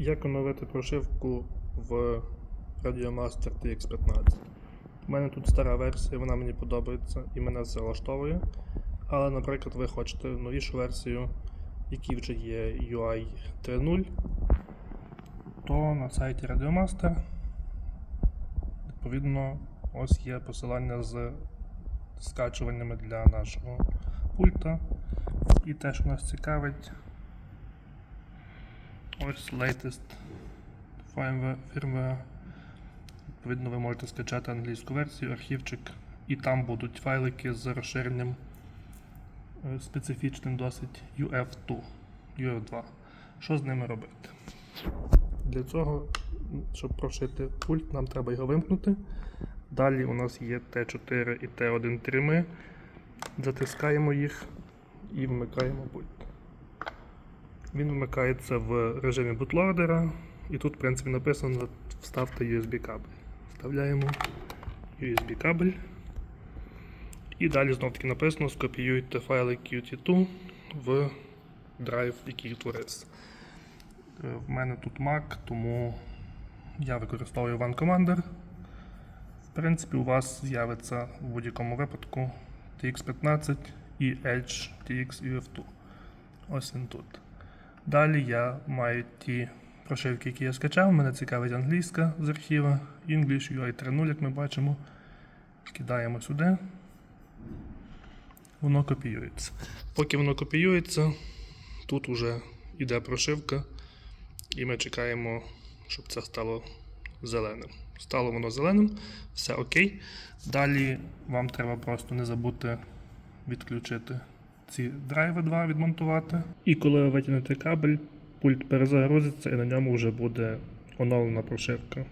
Як оновити прошивку в Radiomaster TX15? У мене тут стара версія, вона мені подобається і мене це влаштовує. Але, наприклад, ви хочете новішу версію, якій вже є UI 3.0, то на сайті Radiomaster відповідно ось є посилання з скачуваннями для нашого пульта. І те, що нас цікавить, ось latest firmware. Відповідно, ви можете скачати англійську версію, архівчик, і там будуть файлики з розширенням е, специфічним досить UF2, UF2. Що з ними робити? Для цього, щоб прошити пульт, нам треба його вимкнути. Далі у нас є Т4 і Т1 трими. Затискаємо їх і вмикаємо пульт. Він вмикається в режимі бутлордера, і тут, в принципі, написано вставте USB кабель. Вставляємо USB кабель. І далі знов таки написано скопіюйте файли Qt2 в драйв, який утворився. Е, В мене тут Mac, тому я використовую One Commander. В принципі, у вас з'явиться в будь-якому випадку TX15 і Edge TX UF2. Ось він тут. Далі я маю ті прошивки, які я скачав. Мене цікавить англійська з архіва, English UI 3.0, як ми бачимо. Кидаємо сюди. Воно копіюється. Поки воно копіюється, тут вже йде прошивка, і ми чекаємо, щоб це стало зеленим. Стало воно зеленим, все окей. Далі вам треба просто не забути відключити ці драйви два відмонтувати. І коли ви витягнете кабель, пульт перезагрузиться і на ньому вже буде оновлена прошивка.